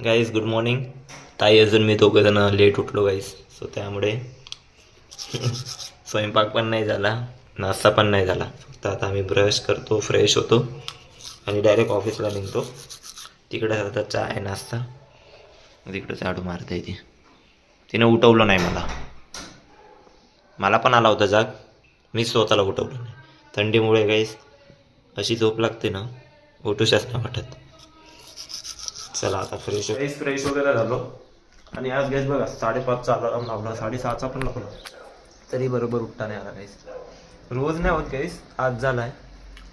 Guys good morning ताई अजून मी दोघंजणं लेट उठलो गाईज सो त्यामुळे स्वयंपाक पण नाही झाला नाश्ता पण नाही झाला. फक्त आता आम्ही ब्रश करतो फ्रेश होतो आणि डायरेक्ट ऑफिसला निघतो. तिकडे आता चहा आहे नाश्ता. तिकडे झाडू मारता येते तिने उठवलं नाही मला. मला पण आला होता जाग. मी स्वतःला उठवलं नाही. थंडीमुळे गाईज अशी झोप लागते ना उठूशाच नाही वाटत. चला आता फ्रेश फ्रेश फ्रेश वगैरे झालो. आणि आज गॅस बघा साडेपाचचा अलार्म लावला साडेसहाचा पण लावला. तरी बरोबर उठता नाही आला काहीच रोज नाही होत काहीच आज झालाय.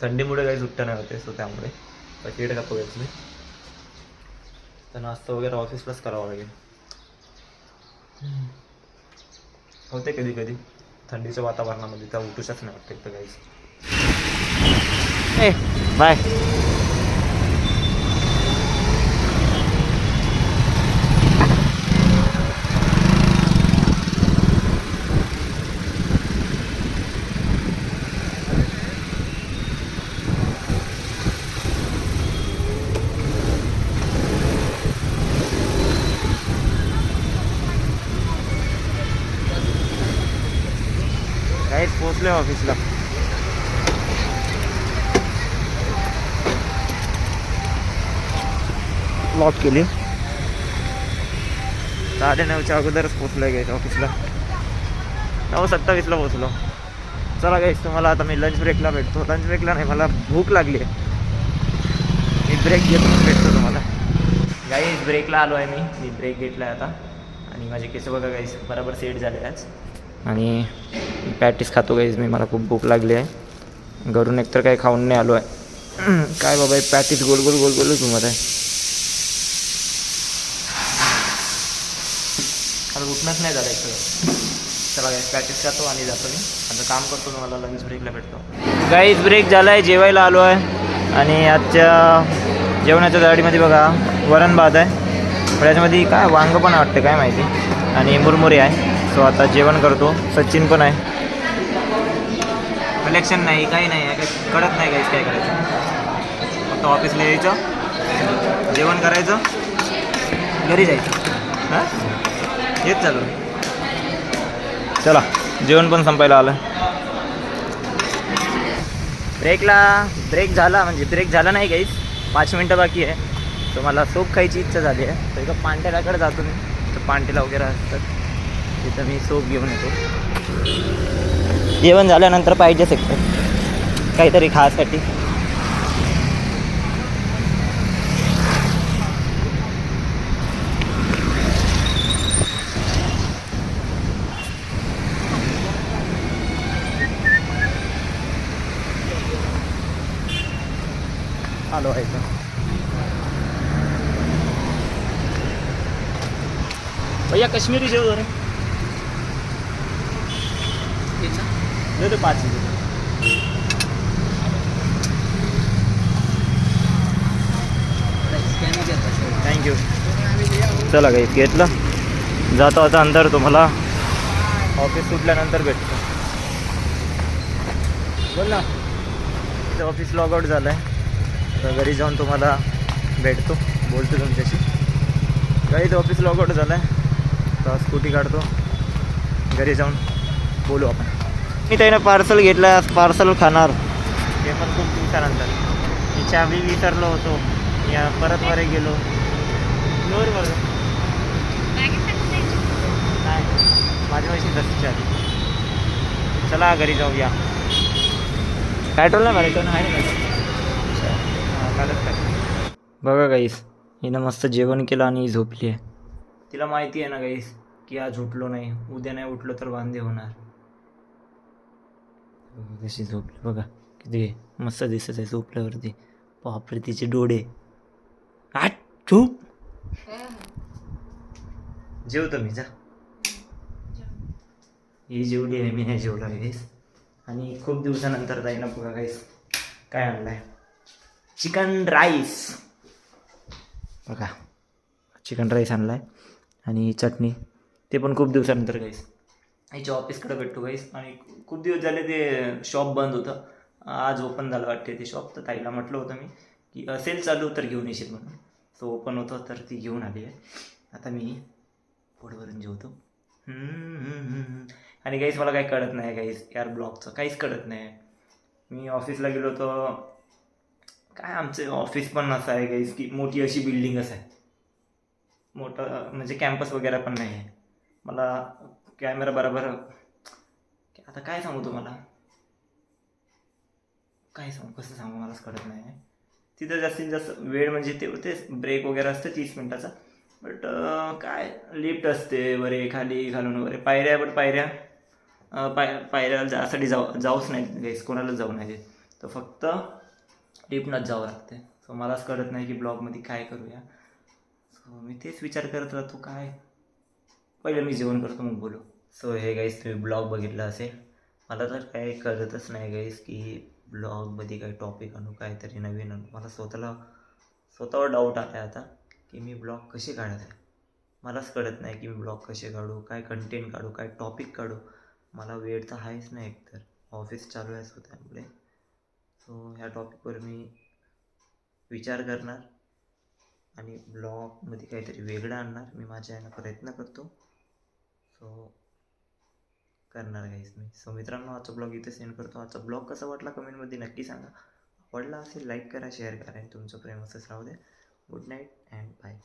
थंडीमुळे काहीच उठता नाही होते सो त्यामुळे. पॅकेट खातो घेतली तर नाश्ता वगैरे ऑफिसलाच करावा लागेल. होते कधी कधी. थंडीच्या वातावरणामध्ये त्या उठूशच नाही वाटतं तर काहीच बाय काहीच ऑफिसला. लॉक केली. साडे नऊच्या अगोदरच पोचलो आहे ऑफिसला नऊ सत्तावीसला पोचलो चला गाईस तुम्हाला आता मी लंच ब्रेकला भेटतो. लंच ब्रेकला नाही मला भूक लागली आहे. मी ब्रेक घेतो भेटतो तुम्हाला. गाईस ब्रेकला आलो आहे मी. मी ब्रेक घेतला आहे आता. आणि माझे केस बघा गाईस बरोबर सेट झाले आज. आणि पॅटीस खातो गाईज मी मला खूप भूक लागली आहे. घरून एकतर काही खाऊन नाही आलो आहे. काय बाबा पॅटीस गोल गोल गोल गोलच घुमत आहे. मला उठणंच नाही झालं एकतर चला गाईज पॅटीस खातो आणि जातो मी. आता काम करतो तुम्हाला लंच ब्रेकला भेटतो. गाईज ब्रेक झाला आहे जेवायला आलो आहे. आणि आजच्या जेवणाच्या गाडीमध्ये बघा वरण भात आहे. पण याच्यामध्ये काय वांग पण वाटतं काय माहिती. आणि मुरमुरे आहे. सो आता जेवण करतो. सचिन पण आहे. कलेक्शन नाही काही नाही आहे काही कळत नाही काहीच काय करायचं. फक्त ऑफिसला यायचं जेवण करायचं घरी जायचं. हां? हेच चालू. चला जेवण पण संपायला आलं. ब्रेकला ब्रेक झाला म्हणजे ब्रेक झाला नाही काहीच पाच मिनटं बाकी आहे. तर मला सूप खायची इच्छा झाली आहे. तर एका पांटेलाकडे जातो मी. तर पांटेला वगैरे असतात. तिथं मी सूप घेऊन येतो. जेवण झाल्यानंतर पाहिजेच एकटं काहीतरी खासाठी. आलो आहे. भैया कश्मीरी शेव जरा दे दे पाच थँक्यू चला काही घेतलं. जातो आता अंदर तुम्हाला. ऑफिस सुटल्यानंतर भेटतो. बोल ना. इथं ऑफिस लॉग झालं आहे तर घरी जाऊन तुम्हाला भेटतो. बोलतो तुमच्याशी. गाईच ऑफिस लॉग आऊट झालं आहे तर स्कूटी काढतो. घरी जाऊन बोलू आपण. मी त्यानं पार्सल घेतलं पार्सल खाणार. ते पण खूप दिवसानंतर. मी चावी विसरलो होतो. या परत वरे गेलो. लोर बरं नाही. माझ्या पैसे दसच्या आधी. चला घरी जाऊया. पेट्रोल नाही भरायचं आहे ना हां कालच काय बघा गाईस हिनं मस्त जेवण केलं आणि झोपली आहे. तिला माहिती आहे ना गाईस की आज उठलो नाही. उद्या नाही उठलो तर वांदे होणार. कशी झोपली? बघा किती मस्त दिसत आहे झोपल्यावरती. बापरे तिचे डोळे. आठ झोप. जेवतो मी जा. ही जेवली आहे मी नाही जेवला गाईस आणि खूप दिवसानंतर जाईना बघा गाईस काय आणलाय? Chicken rice. बघा चिकन राईस आणलाय आणि चटणी. ते पण खूप दिवसानंतर गाईस याच्या ऑफिसकडे भेटतो गाईस आणि खूप दिवस झाले ते शॉप बंद होतं. आज ओपन झालं वाटते ते शॉप तर ताईला म्हटलं होतं मी की असेल चालू तर घेऊन येशील म्हणून. सो ओपन होतं तर ती घेऊन आली आहे. आता मी पोटभरून जेवतो. आणि काहीच मला काही कळत नाही काहीच यार ब्लॉगचं काहीच कळत नाही. मी ऑफिसला गेलो होतो. काय आमचं ऑफिस पण असं आहे काहीच की मोठी अशी बिल्डिंगच आहे. मोठं म्हणजे कॅम्पस वगैरे पण नाही आहे. मला कॅमेरा बरोबर. आता काय सांगू तुम्हाला? काय सांगू? कसं सांगू? मलाच कळत नाही. तिथं जास्तीत जास्त वेळ म्हणजे ते तेच ब्रेक वगैरे असतं तीस मिनटाचा. बट काय? लिफ्ट असते वरे खाली घालून वगैरे पायऱ्या बट पायऱ्या. पाय पायऱ्या जासाठी जाऊ जाऊच नाही गाईस कोणालाच जाऊ नाही तर फक्त लिफ्टनंच जावं लागते सो मलाच कळत नाही की ब्लॉगमध्ये काय करूया. सो मी तेच विचार करत राहतो काय? पहिलं मी जेवण करतो मग बोलू. सो हे गाईस तुम्ही ब्लॉग बघितला असेल. मला तर काही कळतच नाही गाईस की ब्लॉगमध्ये काही टॉपिक आणू काहीतरी नवीन आणू. मला स्वतःला स्वतःवर डाऊट आला आहे आता की मी ब्लॉग कसे काढत आहे. मलाच कळत नाही की मी ब्लॉग कसे काढू काय कंटेंट काढू काय टॉपिक काढू. मला वेळ तर आहेच नाही एकतर. ऑफिस चालू आहे सो त्यामुळे. सो ह्या टॉपिकवर मी विचार करणार आणि ब्लॉगमध्ये काहीतरी वेगळं आणणार. मी माझ्या यानं प्रयत्न करतो. सो करणार काहीच मी. सो मित्रांनो आजचा ब्लॉग इथे सेंड करतो. आजचा ब्लॉग कसा वाटला कमेंटमध्ये नक्की सांगा. आवडला असेल लाईक करा शेअर करा आणि तुमचं प्रेम असंच राहू द्या गुड नाईट अँड बाय